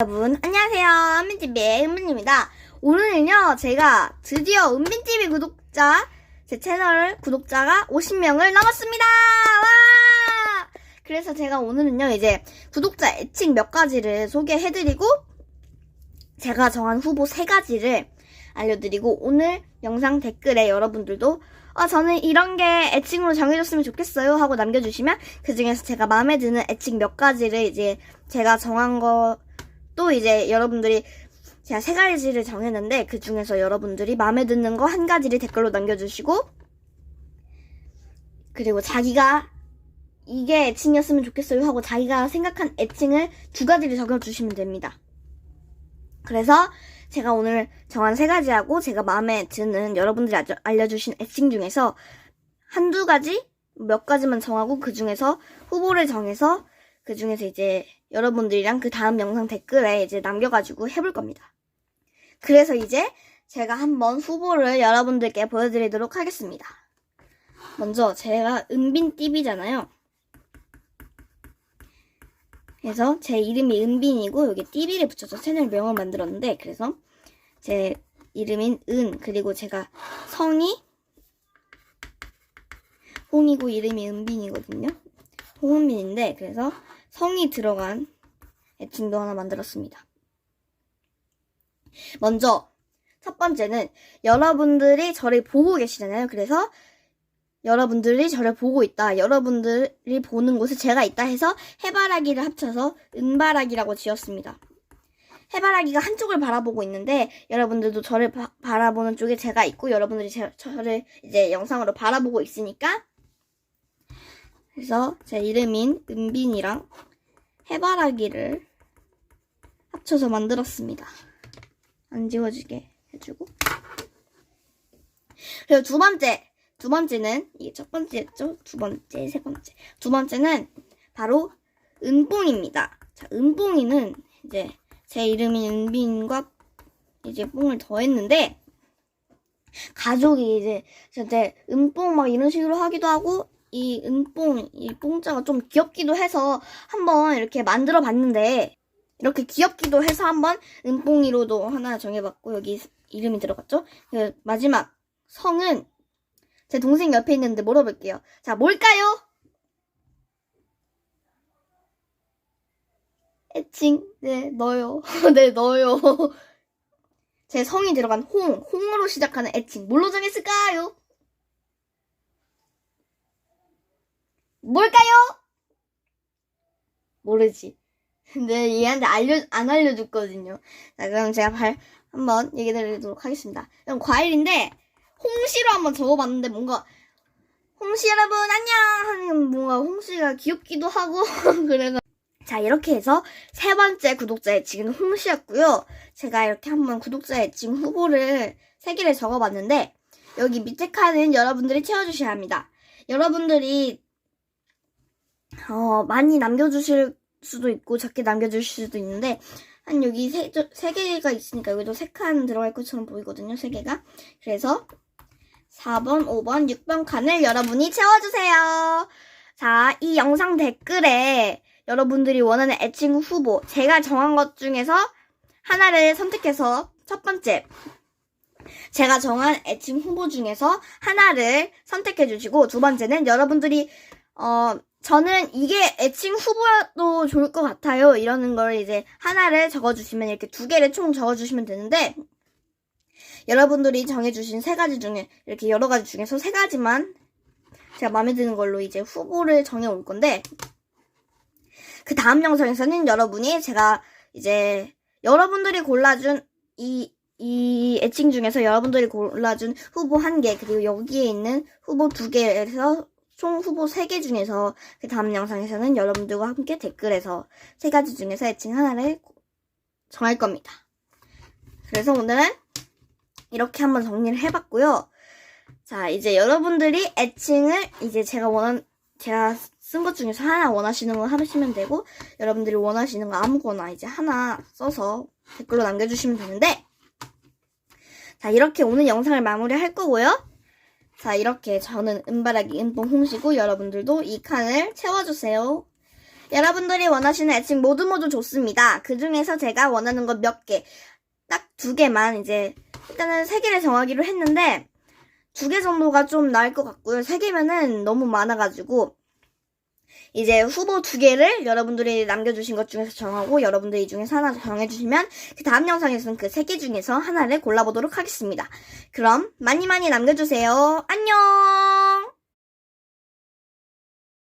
여러분 안녕하세요. 은빈TV의 은빈입니다. 오늘은요 제가 드디어 은빈TV 구독자 제 채널 구독자가 50명을 넘었습니다. 와! 그래서 제가 오늘은요 이제 구독자 애칭 몇 가지를 소개해드리고 제가 정한 후보 세 가지를 알려드리고 오늘 영상 댓글에 여러분들도 아 저는 이런 게 애칭으로 정해졌으면 좋겠어요 하고 남겨주시면 그 중에서 제가 마음에 드는 애칭 몇 가지를 이제 제가 정한 거 또 이제 여러분들이 제가 세 가지를 정했는데 그 중에서 여러분들이 마음에 드는 거 한 가지를 댓글로 남겨주시고 그리고 자기가 이게 애칭이었으면 좋겠어요 하고 자기가 생각한 애칭을 두 가지를 적어주시면 됩니다. 그래서 제가 오늘 정한 세 가지하고 제가 마음에 드는 여러분들이 알려주신 애칭 중에서 한두 가지 몇 가지만 정하고 그 중에서 후보를 정해서 그 중에서 이제 여러분들이랑 그 다음 영상 댓글에 이제 남겨가지고 해볼 겁니다. 그래서 이제 제가 한번 후보를 여러분들께 보여드리도록 하겠습니다. 먼저 제가 은빈띠비잖아요. 그래서 제 이름이 은빈이고 여기 띠비를 붙여서 채널 명을 만들었는데 그래서 제 이름인 은 그리고 제가 성이 홍이고 이름이 은빈이거든요. 홍은빈인데 그래서 성이 들어간 애칭도 하나 만들었습니다. 먼저 첫 번째는 여러분들이 저를 보고 계시잖아요. 그래서 여러분들이 저를 보고 있다. 여러분들이 보는 곳에 제가 있다 해서 해바라기를 합쳐서 은바라기라고 지었습니다. 해바라기가 한쪽을 바라보고 있는데 여러분들도 저를 바, 바라보는 쪽에 제가 있고 여러분들이 제, 저를 이제 영상으로 바라보고 있으니까 그래서 제 이름인 은빈이랑 해바라기를 합쳐서 만들었습니다. 안 지워지게 해주고. 그리고 두 번째, 두 번째는 이게 첫 번째였죠? 두 번째, 세 번째. 두 번째는 바로 은뽕입니다. 자, 은뽕이는 이제 제 이름인 은빈과 이제 뽕을 더했는데 가족이 이제 저한테 은뽕 막 이런 식으로 하기도 하고 이 은뽕, 이 뽕자가 좀 귀엽기도 해서 한번 이렇게 만들어 봤는데, 이렇게 귀엽기도 해서 한번 은뽕이로도 하나 정해봤고, 여기 이름이 들어갔죠? 그 마지막 성은 제 동생 옆에 있는데 물어볼게요. 자, 뭘까요? 애칭, 네, 너요. 네, 너요. 제 성이 들어간 홍, 홍으로 시작하는 애칭, 뭘로 정했을까요? 뭘까요? 모르지. 근데 얘한테 알려, 안 알려줬거든요. 자, 그럼 제가 발, 한번 얘기 드리도록 하겠습니다. 그럼 과일인데, 홍시로 한번 적어봤는데 뭔가, 홍시 여러분, 안녕! 하는 뭔가 홍시가 귀엽기도 하고, 그래가. 자, 이렇게 해서 세 번째 구독자의 지금 홍시였고요. 제가 이렇게 한번 구독자의 지금 후보를 세 개를 적어봤는데, 여기 밑에 칸은 여러분들이 채워주셔야 합니다. 여러분들이 어, 많이 남겨주실 수도 있고, 적게 남겨주실 수도 있는데, 한 여기 세, 저- 세 개가 있으니까 여기도 세 칸 들어갈 것처럼 보이거든요, 세 개가. 그래서 4번, 5번, 6번 칸을 여러분이 채워주세요. 자, 이 영상 댓글에 여러분들이 원하는 애칭 후보, 제가 정한 것 중에서 하나를 선택해서 첫 번째, 제가 정한 애칭 후보 중에서 하나를 선택해 주시고, 두 번째는 여러분들이, 어, 저는 이게 애칭 후보도 좋을 것 같아요. 이러는 걸 이제 하나를 적어주시면 이렇게 두 개를 총 적어주시면 되는데 여러분들이 정해주신 세 가지 중에 이렇게 여러 가지 중에서 세 가지만 제가 마음에 드는 걸로 이제 후보를 정해올 건데 그 다음 영상에서는 여러분이 제가 이제 여러분들이 골라준 이, 이 애칭 중에서 여러분들이 골라준 후보 한 개, 그리고 여기에 있는 후보 두 개에서 총 후보 세개 중에서 그 다음 영상에서는 여러분들과 함께 댓글에서 세 가지 중에서 애칭 하나를 정할 겁니다. 그래서 오늘은 이렇게 한번 정리를 해봤고요. 자, 이제 여러분들이 애칭을 이제 제가 원한, 제가 쓴 것 중에서 하나 원하시는 거 하시면 되고, 여러분들이 원하시는 거 아무거나 이제 하나 써서 댓글로 남겨주시면 되는데, 자, 이렇게 오늘 영상을 마무리 할 거고요. 자, 이렇게 저는 은바라기 은봉 홍시고 여러분들도 이 칸을 채워주세요. 여러분들이 원하시는 애칭 모두 모두 좋습니다. 그 중에서 제가 원하는 것 몇 개, 딱 두 개만 이제 일단은 세 개를 정하기로 했는데 두 개 정도가 좀 나을 것 같고요. 세 개면은 너무 많아가지고 이제 후보 두 개를 여러분들이 남겨주신 것 중에서 정하고 여러분들이 이 중에서 하나 정해주시면 그 다음 영상에서는 그 세 개 중에서 하나를 골라보도록 하겠습니다. 그럼 많이 많이 남겨주세요. 안녕!